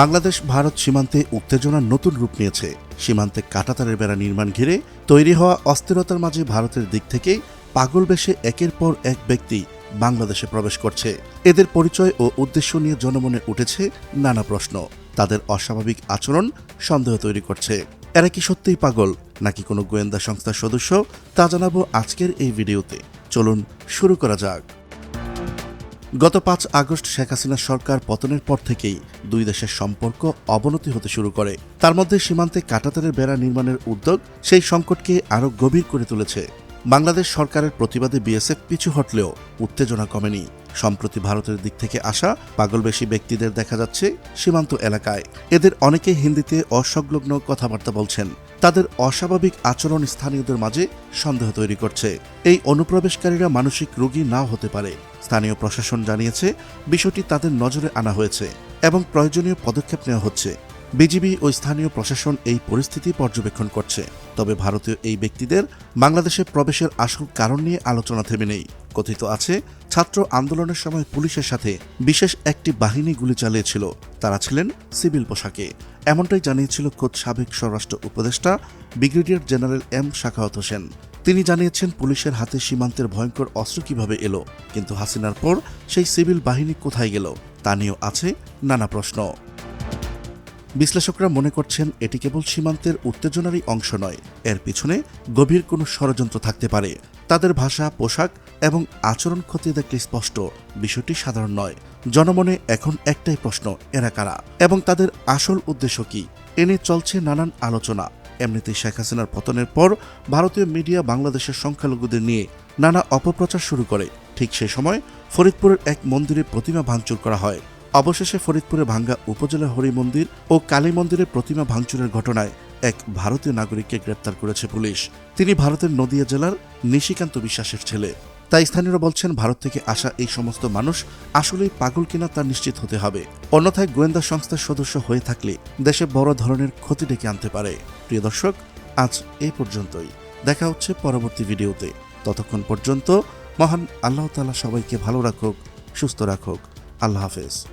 বাংলাদেশ, ভারত সীমান্তে উত্তেজনার নতুন রূপ নিয়েছে। সীমান্তে কাটাতারের বেড়া নির্মাণ ঘিরে তৈরি হওয়া অস্থিরতার মাঝে ভারতের দিক থেকে পাগল বেশে একের পর এক ব্যক্তি বাংলাদেশে প্রবেশ করছে। এদের পরিচয় ও উদ্দেশ্য নিয়ে জনমনে উঠেছে নানা প্রশ্ন। তাদের অস্বাভাবিক আচরণ সন্দেহ তৈরি করছে। এরা কি সত্যিই পাগল, নাকি কোনো গোয়েন্দা সংস্থার সদস্য? তা জানাব আজকের এই ভিডিওতে। চলুন শুরু করা যাক। গত পাঁচ আগস্ট শেখ হাসিনা সরকার পতনের পর থেকেই দুই দেশের সম্পর্ক অবনতি হতে শুরু করে। তার মধ্যে সীমান্তে কাটাতারের বেড়া নির্মাণের উদ্যোগ সেই সংকটকে আরও গভীর করে তুলেছে। বাংলাদেশ সরকারের প্রতিবাদে বিএসএফ পিছু হটলেও উত্তেজনা কমেনি। সম্প্রতি ভারতের দিক থেকে আসা পাগলবেশী ব্যক্তিদের দেখা যাচ্ছে সীমান্ত এলাকায়। এদের অনেকে হিন্দিতে অসংলগ্ন কথাবার্তা বলছেন। তাদের অস্বাভাবিক আচরণ স্থানীয়দের মাঝে সন্দেহ তৈরি করছে। এই অনুপ্রবেশকারীরা মানসিক রোগী নাও হতে পারে। স্থানীয় প্রশাসন জানিয়েছে, বিষয়টি তাদের নজরে আনা হয়েছে এবং প্রয়োজনীয় পদক্ষেপ নেওয়া হচ্ছে। বিজিবি ও স্থানীয় প্রশাসন এই পরিস্থিতি পর্যবেক্ষণ করছে। তবে ভারতীয় এই ব্যক্তিদের বাংলাদেশে প্রবেশের আসল কারণ নিয়ে আলোচনা থেমে নেই। কথিত আছে, ছাত্র আন্দোলনের সময় পুলিশের সাথে বিশেষ একটি বাহিনী গুলি চালিয়েছিল। তারা ছিলেন সিভিল পোশাকে। এমনটাই জানিয়েছিল খোদ সাবেক স্বরাষ্ট্র উপদেষ্টা, brigadier general M Shakhawat Hossain. তিনি জানিয়েছেন, পুলিশের হাতে সীমান্তের ভয়ঙ্কর অস্ত্র কীভাবে এলো, কিন্তু হাসিনার পর সেই সিভিল বাহিনী কোথায় গেল, তা নিয়েও আছে নানা প্রশ্ন। বিশ্লেষকরা মনে করছেন, এটি কেবল সীমান্তের উত্তেজনারই অংশ নয়, এর পিছনে গভীর কোনো ষড়যন্ত্র থাকতে পারে। তাদের ভাষা, পোশাক এবং আচরণ খতিয়ে দেখলে স্পষ্ট। বিষয়টি সাধারণ নয়। জনমনে এখন একটাই প্রশ্ন, এরা কারা? এবং তাদের আসল উদ্দেশ্য কি? এ নিয়ে চলছে নানান আলোচনা। এমনিতেই শেখ হাসিনার পতনের পর ভারতীয় মিডিয়া বাংলাদেশের সংখ্যালঘুদের নিয়ে নানা অপপ্রচার শুরু করে। ঠিক সে সময় ফরিদপুরের এক মন্দিরে প্রতিমা ভাঙচুর করা হয়। অবশেষে ফরিদপুরে ভাঙ্গা উপজেলা হরি মন্দির ও কালী মন্দিরের প্রতিমা ভাঙচুরের ঘটনায় এক ভারতীয় নাগরিককে গ্রেপ্তার করেছে পুলিশ। তিনি ভারতের নদিয়া জেলার নিশিকান্ত বিশ্বাসের ছেলে। তাই স্থানীয়রা বলছেন, ভারত থেকে আসা এই সমস্ত মানুষ আসলেই পাগল কিনা তা নিশ্চিত হতে হবে। অন্যথায় গোয়েন্দা সংস্থার সদস্য হয়ে থাকলে দেশে বড় ধরনের ক্ষতি ডেকে আনতে পারে। প্রিয় দর্শক, আজ এই পর্যন্তই। দেখা হচ্ছে পরবর্তী ভিডিওতে। ততক্ষণ পর্যন্ত মহান আল্লাহ তালা সবাইকে ভালো রাখুক, সুস্থ রাখুক। আল্লাহ হাফেজ।